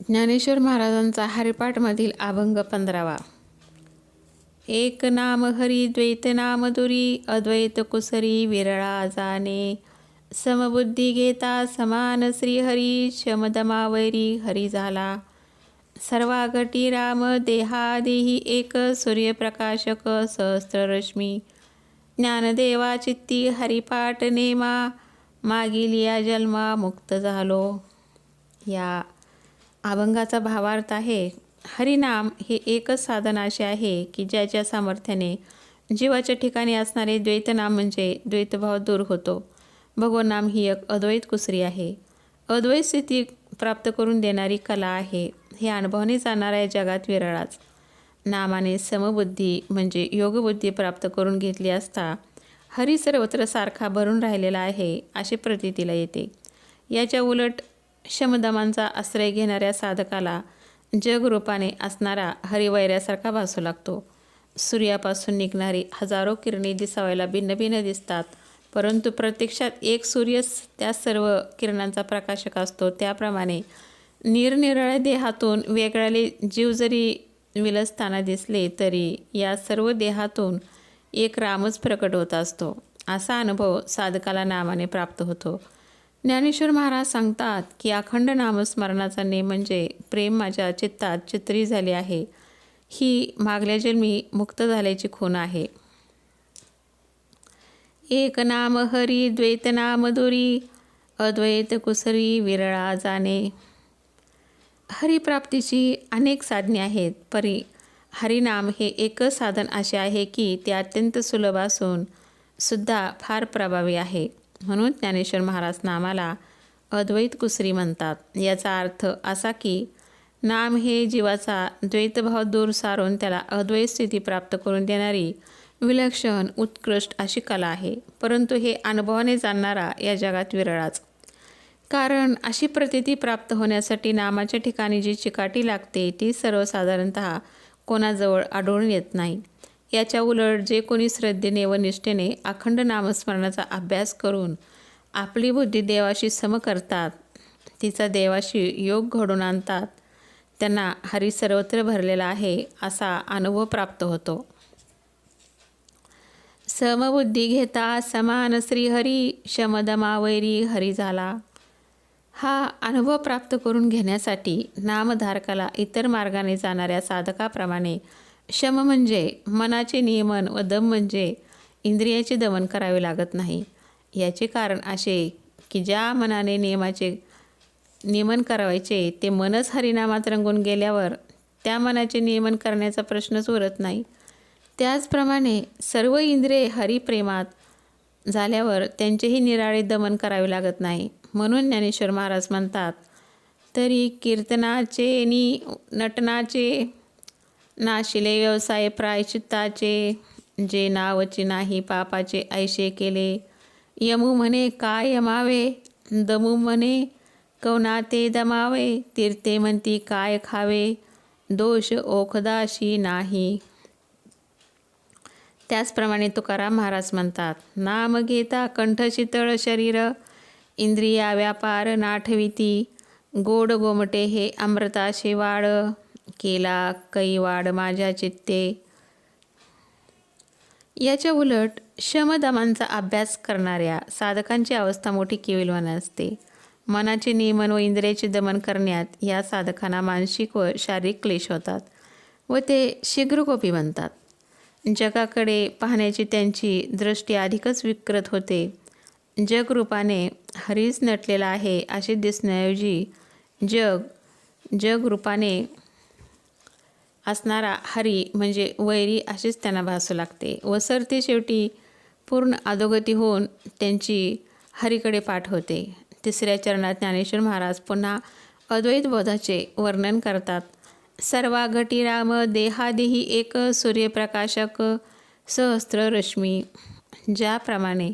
ज्ञानेश्वर महाराजांचा हरिपाठमधील अभंग पंधरावा. एक नाम हरी द्वैत नाम दुरी अद्वैत कुसरी विरळा जाणे. समबुद्धी घेता समान श्रीहरी शमदमावैरी हरी झाला सर्वागटी राम देहादेही एक सूर्यप्रकाशक सहस्त्ररश्मी. ज्ञानदेवा चित्ती हरिपाठ नेमा मागील या जन्मा मुक्त झालो. या अभंगाचा भावार्थ आहे. हरिनाम हे एकच साधन असे आहे की ज्याच्या सामर्थ्याने जीवाच्या ठिकाणी असणारे द्वैतनाम म्हणजे द्वैतभाव दूर होतो. भगवनाम ही एक अद्वैत कुसरी आहे. अद्वैत स्थिती प्राप्त करून देणारी कला आहे. हे अनुभवाने जाणाऱ्या जगात विरळाच. नामाने समबुद्धी म्हणजे योगबुद्धी प्राप्त करून घेतली असता हरी सर्वत्र सारखा भरून राहिलेला आहे अशी प्रतीतीला येते. याच्या उलट शमदमांचा आश्रय घेणाऱ्या साधकाला जगरूपाने असणारा हरिवैऱ्यासारखा भासू लागतो. सूर्यापासून निघणारी हजारो किरणे दिसावायला भिन्न भिन्न दिसतात परंतु प्रत्यक्षात एक सूर्यच त्या सर्व किरणांचा प्रकाशक असतो. त्याप्रमाणे निरनिराळ्या देहातून वेगळ्याले जीव जरी विलसताना दिसले तरी या सर्व देहातून एक रामच प्रकट होत असतो. असा अनुभव साधकाला नामाने प्राप्त होतो. ज्ञानेश्वर महाराज सांगतात की अखंड नामस्मरणाचा नेम म्हणजे प्रेम माझ्या चित्तात चित्री झाले आहे. ही मागल्या जन्मी मुक्त झाल्याची खूण आहे. एक नाम हरी द्वैत नाम दुरी अद्वैत कुसरी विरळा जाणे. हरिप्राप्तीची अनेक साधने आहेत परी हरिनाम हे एकच साधन असे आहे की ते अत्यंत सुलभ असून सुद्धा फार प्रभावी आहे. म्हणून ज्ञानेश्वर महाराज नामाला अद्वैत कुसरी म्हणतात. याचा अर्थ असा की नाम हे जीवाचा द्वैतभाव दूर सारून त्याला अद्वैत स्थिती प्राप्त करून देणारी विलक्षण उत्कृष्ट अशी कला आहे. परंतु हे अनुभवाने जाणणारा या जगात विरळाच. कारण अशी प्रतिती प्राप्त होण्यासाठी नामाच्या ठिकाणी जी चिकाटी लागते ती सर्वसाधारणत कोणाजवळ आढळून येत नाही. याच्या उलट जे कोणी श्रद्धेने व निष्ठेने अखंड नामस्मरणाचा अभ्यास करून आपली बुद्धी देवाशी सम करतात तिचा देवाशी योग घडून आणतात त्यांना हरी सर्वत्र भरलेला आहे असा अनुभव प्राप्त होतो. समबुद्धी घेता समान श्रीहरी शमदमावैरी हरी झाला. हा अनुभव प्राप्त करून घेण्यासाठी नामधारकाला इतर मार्गाने जाणाऱ्या साधकाप्रमाणे शम म्हणजे मनाचे नियमन व दम म्हणजे इंद्रियाचे दमन करावे लागत नाही. याचे कारण असे की ज्या मनाने नियमाचे नियमन करावायचे ते मनच हरिनामात रंगून गेल्यावर त्या मनाचे नियमन करण्याचा प्रश्नच उरत नाही. त्याचप्रमाणे सर्व इंद्रिये हरिप्रेमात झाल्यावर त्यांचेही निराळे दमन करावे लागत नाही. म्हणून ज्ञानेश्वर महाराज म्हणतात तरी कीर्तनाचे नि नटनाचे नाशिले व्यवसाय प्रायचित्ताचे जे नावचे नाही पापाचे ऐशे केले. यमू म्हणे काय यमावे? दमू म्हणे कवना ते दमावे? तीर्थे म्हणती काय खावे? दोष ओखदाशी नाही. त्याचप्रमाणे तुकाराम महाराज म्हणतात नाम घेता कंठ शीतळ शरीर इंद्रिया व्यापार नाठविती गोड गोमटे हे अमृताशे वाळ. केला कैवाड माझ्या चित्ते. याच्या उलट शमदमांचा अभ्यास करणाऱ्या साधकांची अवस्था मोठी केविलवान असते. मनाचे नियमन व इंद्रियाचे दमन करण्यात या साधकांना मानसिक व शारीरिक क्लेश होतात व ते शीघ्रकोपी बनतात. जगाकडे पाहण्याची त्यांची दृष्टी अधिकच विकृत होते. जगरूपाने हरीच नटलेला आहे असे दिसण्याऐवजी जग जगरूपाने असणारा हरी म्हणजे वैरी अशीच त्यांना भासू लागते. व सरते शेवटी पूर्ण अधोगती होऊन त्यांची हरीकडे पाठ होते. तिसऱ्या चरणात ज्ञानेश्वर महाराज पुन्हा अद्वैत बोधाचे वर्णन करतात. सर्वा घटी राम देहादेही एक सूर्यप्रकाशक सहस्त्र रश्मी. ज्याप्रमाणे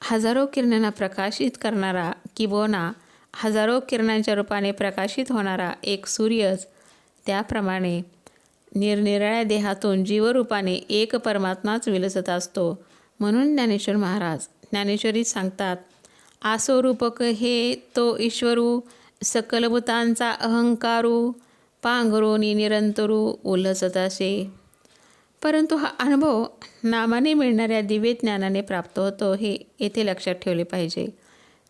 हजारो किरणांना प्रकाशित करणारा किंबोना हजारो किरणांच्या रूपाने प्रकाशित होणारा एक सूर्यच त्याप्रमाणे निरनिराळ्या देहातून जीवरूपाने एक परमात्माच विलसत असतो. म्हणून ज्ञानेश्वर महाराज ज्ञानेश्वरी सांगतात आसोरूपक हे तो ईश्वरू सकलभूतांचा अहंकारू पांघरोनी निरंतरू उल्हसत असे. परंतु हा अनुभव नामाने मिळणाऱ्या दिव्य ज्ञानाने प्राप्त होतो हे येथे लक्षात ठेवले पाहिजे.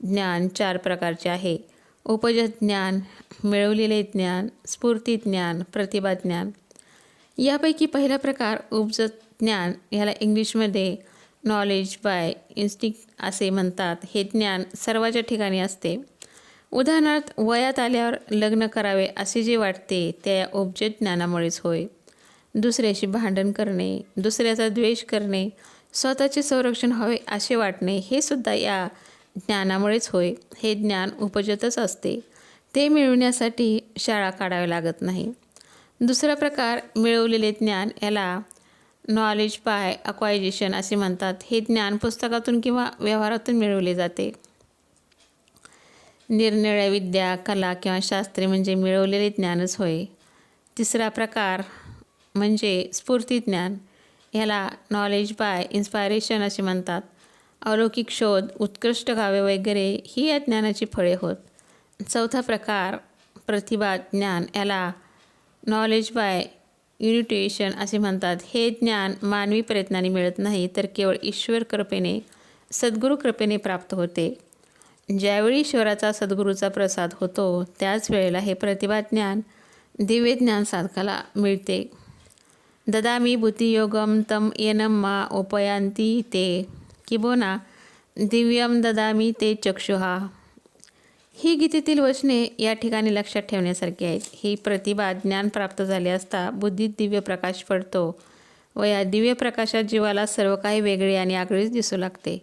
ज्ञान चार प्रकारचे आहे. उपजत ज्ञान मिळवलेले ज्ञान स्फूर्ती ज्ञान प्रतिभा ज्ञान. यापैकी पहिला प्रकार उपजत ज्ञान ह्याला इंग्लिशमध्ये नॉलेज बाय इन्स्टिंक्ट असे म्हणतात. हे ज्ञान सर्वाच्या ठिकाणी असते. उदाहरणार्थ वयात आल्यावर लग्न करावे असे जे वाटते त्या या उपजत ज्ञानामुळेच होय. दुसऱ्याशी भांडण करणे दुसऱ्याचा द्वेष करणे स्वतःचे संरक्षण हवे असे वाटणे हे सुद्धा या ज्ञानामुळेच होय. हे ज्ञान उपजतच असते. ते मिळवण्यासाठी शाळा काढावी लागत नाही. दुसरा प्रकार मिळवलेले ज्ञान याला नॉलेज बाय अक्वायजेशन असे म्हणतात. हे ज्ञान पुस्तकातून किंवा व्यवहारातून मिळवले जाते. निरनिळ्या विद्या कला किंवा शास्त्रे म्हणजे मिळवलेले ज्ञानच होय. तिसरा प्रकार म्हणजे स्फूर्ती ज्ञान. याला नॉलेज बाय इन्स्पायरेशन असे म्हणतात. अलौकिक शोध उत्कृष्ट गावे वगैरे ही या ज्ञानाची फळे होत. चौथा प्रकार प्रतिभा ज्ञान. याला नॉलेज बाय युनिटेशन असे म्हणतात. हे ज्ञान मानवी प्रयत्नाने मिळत नाही तर केवळ ईश्वर कृपेने सद्गुरू कृपेने प्राप्त होते. ज्यावेळी ईश्वराचा सद्गुरूचा प्रसाद होतो त्याच वेळेला हे प्रतिभा ज्ञान दिव्य ज्ञान साधकाला मिळते. ददामी बुद्धियोगम तम येनम मा उपयांती ते. किबोना दिव्यम ददामी ते चक्षुहा. ही गीतेतील वचने या ठिकाणी लक्षात ठेवण्यासारखी आहेत. ही प्रतिभा ज्ञान प्राप्त झाले असता बुद्धीत दिव्य प्रकाश पडतो व या दिव्य प्रकाशात जीवाला सर्व काही वेगळे आणि आगळीच दिसू लागते.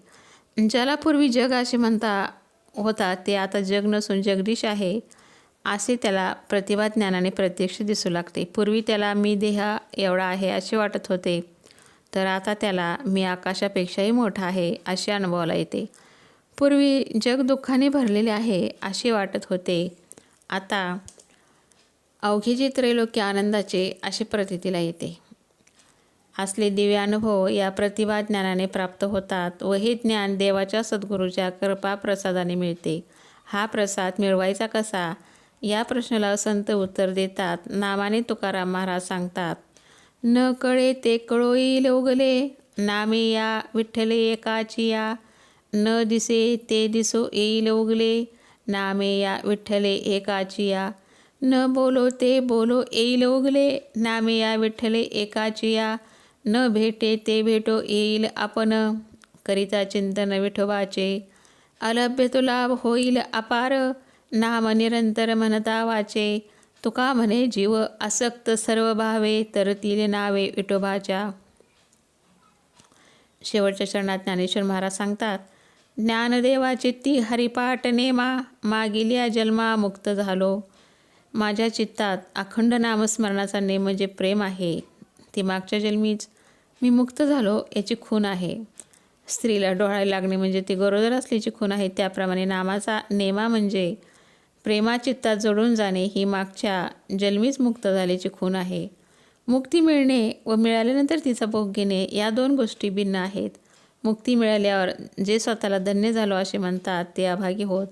ज्याला पूर्वी जग असे म्हणता होता ते आता जग नसून जगदीश आहे असे त्याला प्रतिभा ज्ञानाने प्रत्यक्ष दिसू लागते. पूर्वी त्याला मी देह एवढा आहे असे वाटत होते तर आता त्याला मी आकाशापेक्षाही मोठा आहे असे अनुभवाला येते. पूर्वी जग दुःखाने भरलेले आहे असे वाटत होते. आता अवघे त्रैलोक्य आनंदाचे असे प्रतितीला येते. असले दिव्य अनुभव या प्रतिभा ज्ञानाने प्राप्त होतात व हे ज्ञान देवाच्या सद्गुरूच्या कृपा प्रसादाने मिळते. हा प्रसाद मिळवायचा कसा? या प्रश्नाला संत उत्तर देतात. नामाने तुकाराम महाराज सांगतात न कळे ते कळोई लोगले नामे या विठ्ठले एकाची या. न दिसे ते दिसो येईल उगले. नामे या विठ्ठले एकाची या न बोलो ते बोलो येईल उगले. नामे या विठ्ठले एकाची या न भेटे ते भेटो येईल आपण. करिता चिंतन विठोबाचे. अलभ्य तो लाभ होईल अपार. नाम निरंतर म्हणता वाचे. तुका म्हणे जीव आसक्त सर्व भावे तरतील नावे विठोबाच्या. शेवटच्या चरणात ज्ञानेश्वर महाराज सांगतात ज्ञानदेवा चित्ती हरिपाठ नेमा मागिल्या जन्मा मुक्त झालो. माझ्या चित्तात अखंड नामस्मरणाचा नेम म्हणजे प्रेम आहे ती मागच्या जन्मीच मी मुक्त झालो याची खून आहे. स्त्रीला डोळा लागणे म्हणजे ती गरोदर असल्याची खून आहे. त्याप्रमाणे नामाचा नेमा म्हणजे प्रेमाचित्तात जोडून जाणे ही मागच्या जन्मीच मुक्त झाल्याची खून आहे. मुक्ती मिळणे व मिळाल्यानंतर तिचा भोग घेणे या दोन गोष्टी भिन्न आहेत. मुक्ती मिळाल्यावर जे स्वतःला धन्य झालो असे म्हणतात ते अभागी होत.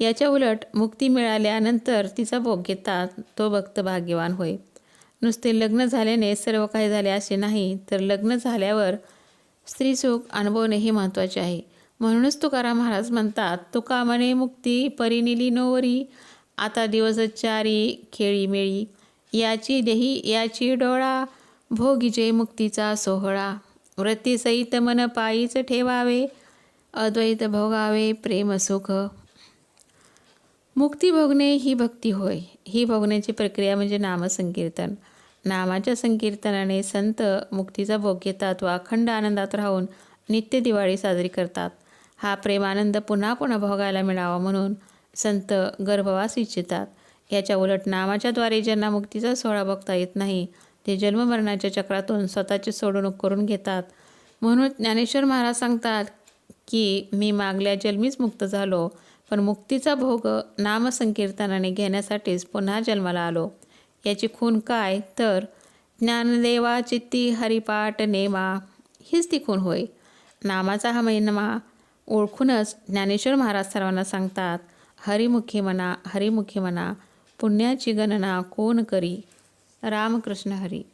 याच्या उलट मुक्ती मिळाल्यानंतर तिचा भोग घेतात तो भक्त भाग्यवान होय. नुसते लग्न झाल्याने सर्व काही झाले असे नाही तर लग्न झाल्यावर स्त्रीसुख अनुभवणे हे महत्त्वाचे आहे. म्हणूनच तुकाराम महाराज म्हणतात तुकामाने मुक्ती परिनिली नोवरी आता दिवस चारी खेळी मेळी. याची देही याची डोळा भोगीचे मुक्तीचा सोहळा. वृत्तीसहित मन पायीच ठेवावे अद्वैत भोगावे प्रेम सुख. मुक्ती भोगणे ही भक्ती होय. ही भोगण्याची प्रक्रिया म्हणजे नामसंकीर्तन. नामाच्या संकीर्तनाने संत मुक्तीचा भोग घेतात व अखंड आनंदात राहून नित्य दिवाळी साजरी करतात. हा प्रेमानंद पुन्हा पुन्हा भोगायला मिळावा म्हणून संत गर्भवास इच्छितात. याच्या उलट नामाच्याद्वारे ज्यांना मुक्तीचा सोहळा बघता येत नाही ते जन्ममरणाच्या चक्रातून स्वतःची सोडवणूक करून घेतात. म्हणून ज्ञानेश्वर महाराज सांगतात की मी मागल्या जन्मीच मुक्त झालो पण मुक्तीचा भोग नामसंकीर्तनाने घेण्यासाठीच पुन्हा जन्माला आलो. याची खून काय? तर ज्ञानदेवा चित्ती हरिपाठ नेमा हीच ती खून होय. नामाचा हा महिनमा ओळखूनच ज्ञानेश्वर महाराज सर्वांना सांगतात हरिमुखी म्हणा हरिमुखी म्हणा पुण्याची गणना कोण करी? रामकृष्ण हरी.